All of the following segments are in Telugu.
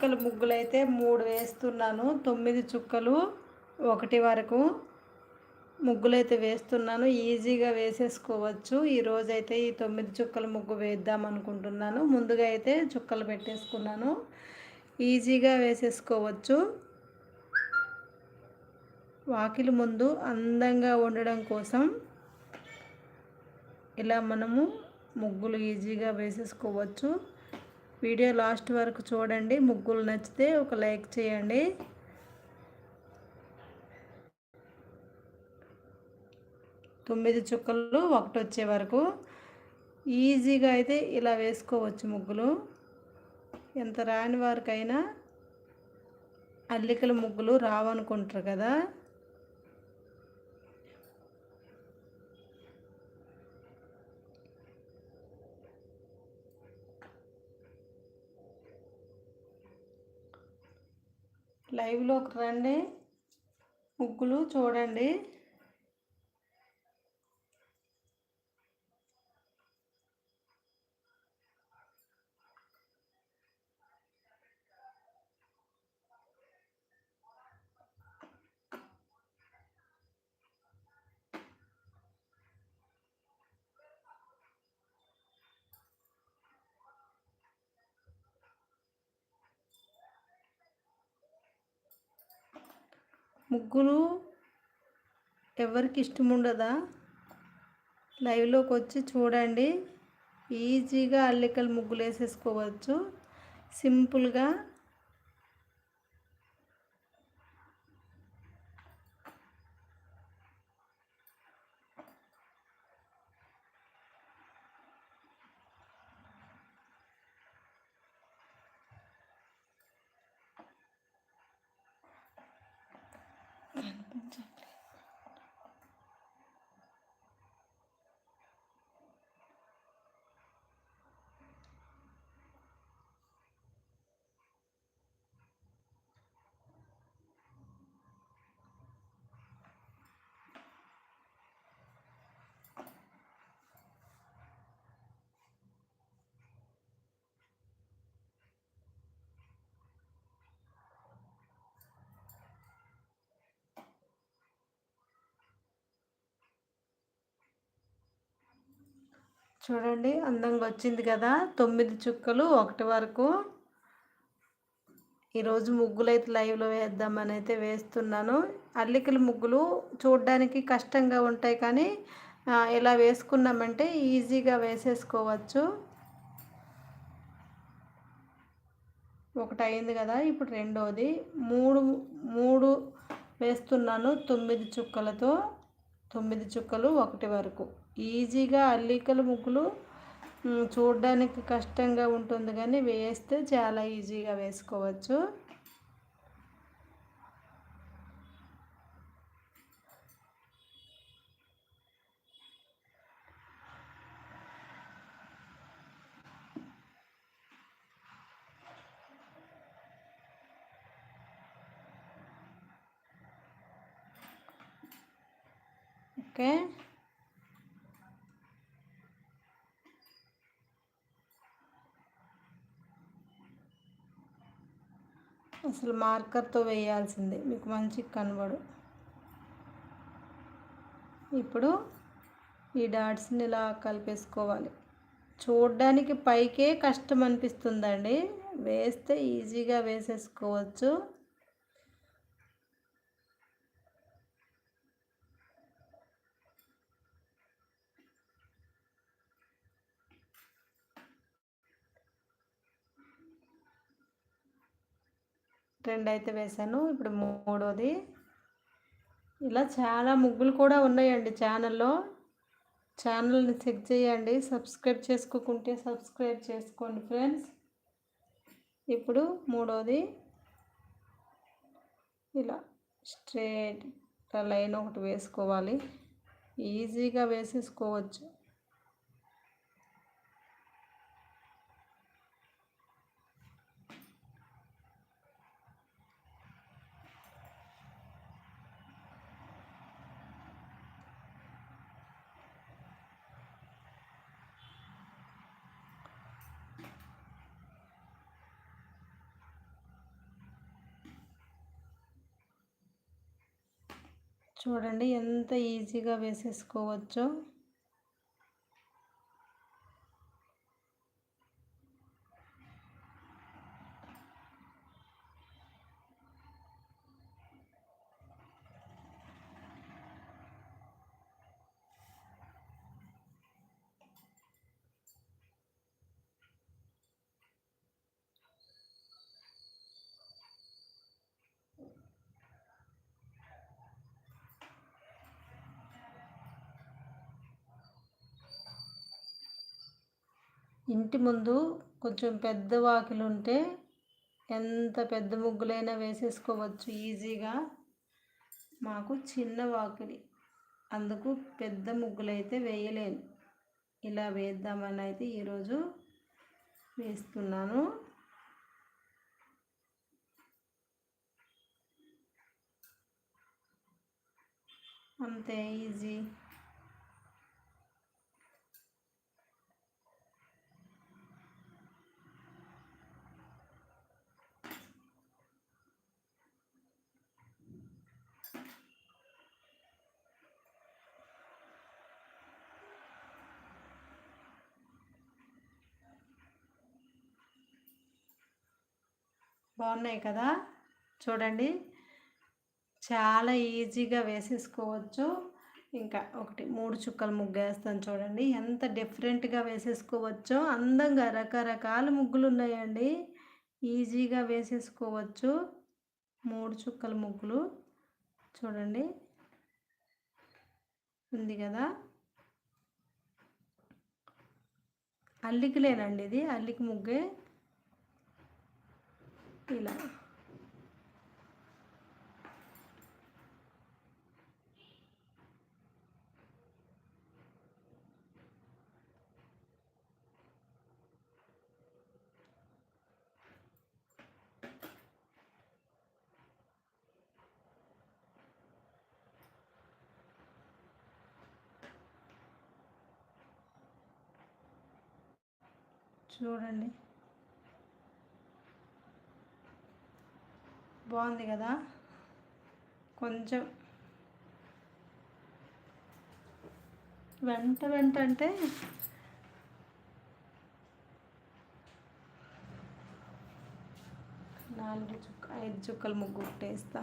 చుక్కలు ముగ్గులు అయితే మూడు వేస్తున్నాను. తొమ్మిది చుక్కలు ఒకటి వరకు ముగ్గులైతే వేస్తున్నాను. ఈజీగా వేసేసుకోవచ్చు. ఈరోజు అయితే ఈ తొమ్మిది చుక్కల ముగ్గు వేద్దాం అనుకుంటున్నాను. ముందుగా అయితే చుక్కలు పెట్టేసుకున్నాను. ఈజీగా వేసేసుకోవచ్చు. వాకిలి ముందు అందంగా ఉండడం కోసం ఇలా మనము ముగ్గులు ఈజీగా వేసేసుకోవచ్చు. వీడియో లాస్ట్ వరకు చూడండి. ముగ్గులు నచ్చితే ఒక లైక్ చేయండి. తొమ్మిది చుక్కలు ఒకటి వచ్చే వరకు. ఈజీగా అయితే ఇలా వేసుకోవచ్చు ముగ్గులు. ఎంత రాని వారికైనా అల్లికల ముగ్గులు రావనుకుంటారు కదా. లైవ్లోకి రండి. ముగ్గులు చూడండి. ముగ్గులు ఎవరికి ఇష్టం ఉండదా లైవ్లోకి వచ్చి చూడండి. ఈజీగా అల్లికలు ముగ్గులు వేసేసుకోవచ్చు సింపుల్గా చూడండి అందంగా వచ్చింది కదా. తొమ్మిది చుక్కలు ఒకటి వరకు. ఈరోజు ముగ్గులు అయితే లైవ్లో వేద్దామని అయితే వేస్తున్నాను. అల్లికల ముగ్గులు చూడడానికి కష్టంగా ఉంటాయి కానీ ఇలా వేసుకున్నామంటే ఈజీగా వేసేసుకోవచ్చు. ఒకటి అయింది కదా ఇప్పుడు రెండోది. మూడు మూడు వేస్తున్నాను తొమ్మిది చుక్కలతో. తొమ్మిది చుక్కలు ఒకటి వరకు. ఈజీగా అల్లికల ముగ్గులు చూడడానికి కష్టంగా ఉంటుంది కానీ వేస్తే చాలా ఈజీగా వేసుకోవచ్చు. ఓకే. అసలు మార్కర్తో వేయాల్సిందే. మీకు మంచి కనబడు. ఇప్పుడు ఈ డాట్స్ని ఇలా కలిపేసుకోవాలి. చూడడానికి పైకే కష్టం అనిపిస్తుందండి. వేస్తే ఈజీగా వేసేసుకోవచ్చు. రెండు అయితే వేసాను. ఇప్పుడు మూడోది. ఇలా చాలా ముగ్గులు కూడా ఉన్నాయండి ఛానల్లో. ఛానల్ని చెక్ చేయండి. సబ్స్క్రైబ్ చేసుకోకుంటే సబ్స్క్రైబ్ చేసుకోండి ఫ్రెండ్స్. ఇప్పుడు మూడోది. ఇలా స్ట్రేట్ లైన్ ఒకటి వేసుకోవాలి. ఈజీగా వేసేసుకోవచ్చు. చూడండి ఎంత ఈజీగా వేసేసుకోవచ్చో. ఇంటి ముందు కొంచెం పెద్ద వాకిలు ఉంటే ఎంత పెద్ద ముగ్గులైనా వేసేసుకోవచ్చు ఈజీగా. మాకు చిన్న వాకిలి. అందుకు పెద్ద ముగ్గులైతే వేయలేను. ఇలా వేద్దామని అయితే ఈరోజు వేస్తున్నాను. అంతే ఈజీ. బాగున్నాయి కదా? చూడండి. చాలా ఈజీగా వేసేసుకోవచ్చు. ఇంకా ఒకటి మూడు చుక్కల ముగ్గు వేస్తాను చూడండి. ఎంత డిఫరెంట్గా వేసేసుకోవచ్చో అందంగా రకరకాల ముగ్గులు ఉన్నాయండి ఈజీగా వేసేసుకోవచ్చు. మూడు చుక్కల ముగ్గులు. చూడండి. ఉంది కదా? అల్లికలేనండి ఇది అల్లికి ముగ్గే. ఇలా చూడండి బాగుంది కదా? కొంచెం. వెంట వెంట అంటే నాలుగు చుక్క ఐదు చుక్కలు ముగ్గు కొట్టేస్తా.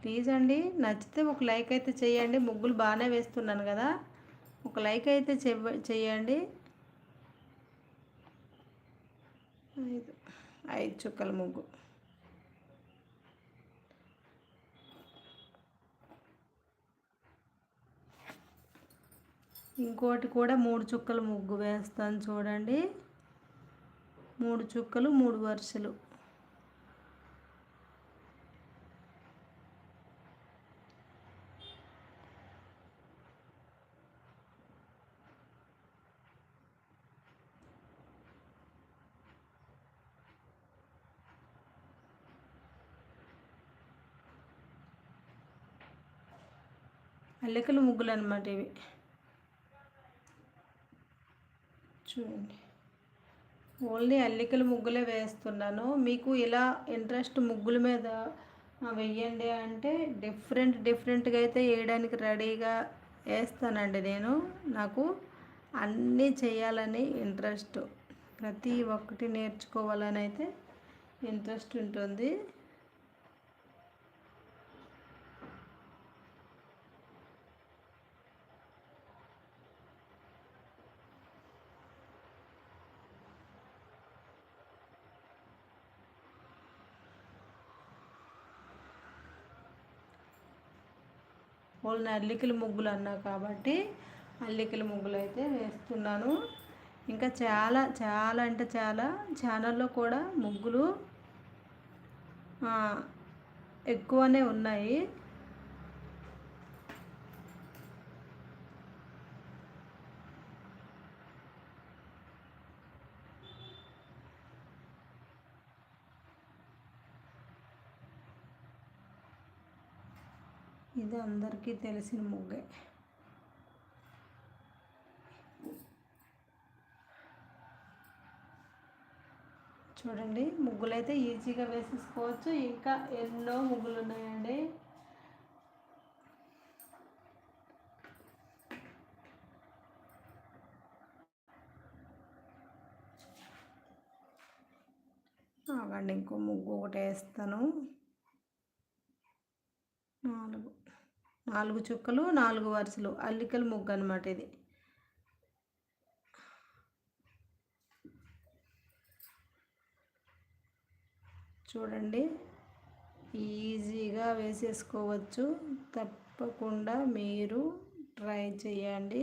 ప్లీజ్ అండి నచ్చితే ఒక లైక్ అయితే చేయండి. ముగ్గులు బాగానే వేస్తున్నాను కదా. ఒక లైక్ అయితే చెయ్యండి ఐదు. ఐదు చుక్కల ముగ్గు. ఇంకోటి కూడా మూడు చుక్కల ముగ్గు వేస్తాను చూడండి. మూడు చుక్కలు మూడు వరుసలు. అల్లికలు ముగ్గులు అనమాట ఇవి. చూడండి. ఓన్లీ అల్లికల ముగ్గులే వేస్తున్నాను. మీకు ఇలా ఇంట్రెస్ట్ ముగ్గుల మీద వెయ్యండి అంటే డిఫరెంట్ డిఫరెంట్గా అయితే వేయడానికి రెడీగా వేస్తానండి నేను. నాకు అన్నీ చేయాలని ఇంట్రెస్ట్. ప్రతి ఒక్కటి నేర్చుకోవాలని అయితే ఇంట్రెస్ట్ ఉంటుంది. ఓన్లీ అల్లికల ముగ్గులు అన్నా కాబట్టి అల్లికల ముగ్గులు అయితే వేస్తున్నాను. ఇంకా చాలా చాలా అంటే చాలా ఛానల్లో కూడా ముగ్గులు ఎక్కువనే ఉన్నాయి. ఇది అందరికీ తెలిసిన ముగ్గే చూడండి ముగ్గులు అయితే ఈజీగా వేసేసుకోవచ్చు. ఇంకా ఎన్నో ముగ్గులు ఉన్నాయండి ఆగండి ఇంకో ముగ్గు ఒకటి వేస్తాను. నాలుగు. నాలుగు చుక్కలు నాలుగు వరుసలు అల్లికల ముగ్గు అనమాట ఇది. చూడండి. ఈజీగా వేసేసుకోవచ్చు. తప్పకుండా మీరు ట్రై చేయండి.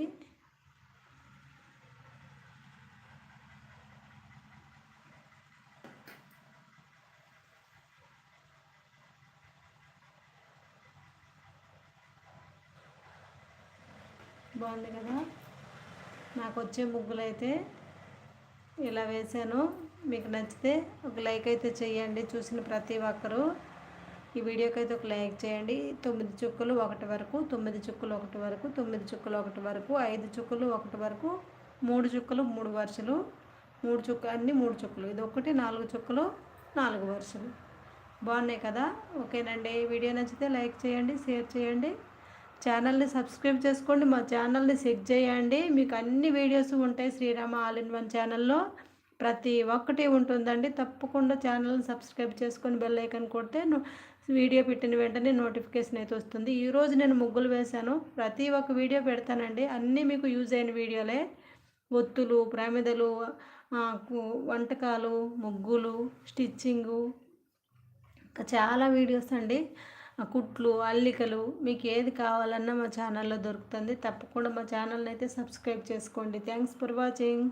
బాగుంది కదా? నాకు వచ్చే ముగ్గులు అయితే ఇలా వేసాను మీకు నచ్చితే ఒక లైక్ అయితే చేయండి. చూసిన ప్రతి ఒక్కరూ ఈ వీడియోకి అయితే ఒక లైక్ చేయండి. తొమ్మిది చుక్కలు ఒకటి వరకు తొమ్మిది చుక్కలు ఒకటి వరకు తొమ్మిది చుక్కలు ఒకటి వరకు ఐదు చుక్కలు ఒకటి వరకు మూడు చుక్కలు మూడు వరుసలు మూడు చుక్క అన్నీ మూడు చుక్కలు. ఇది ఒకటి నాలుగు చుక్కలు నాలుగు వరుసలు. బాగున్నాయి కదా? ఓకేనండి. వీడియో నచ్చితే లైక్ చేయండి షేర్ చేయండి. ఛానల్ని సబ్స్క్రైబ్ చేసుకోండి మా ఛానల్ని చెక్ చేయండి. మీకు అన్ని వీడియోస్ ఉంటాయి శ్రీరామ ఆల్ ఇన్ వన్ ఛానల్లో. ప్రతి ఒక్కటి ఉంటుందండి. తప్పకుండా ఛానల్ని సబ్స్క్రైబ్ చేసుకొని బెల్ ఐకన్ కొడితే వీడియో పెట్టిన వెంటనే నోటిఫికేషన్ అయితే వస్తుంది. ఈరోజు నేను ముగ్గులు వేశాను. ప్రతి ఒక్క వీడియో పెడతానండి. అన్నీ మీకు యూజ్ అయిన వీడియోలే. ఒత్తులు ప్రమిదలు వంటకాలు ముగ్గులు స్టిచ్చింగు ఇంకా చాలా వీడియోస్ అండి. కుట్లు అల్లికలు మీకు ఏది కావాలన్నా మా ఛానల్లో దొరుకుతుంది. తప్పకుండా మా ఛానల్ని అయితే సబ్స్క్రైబ్ చేసుకోండి. Thanks for watching.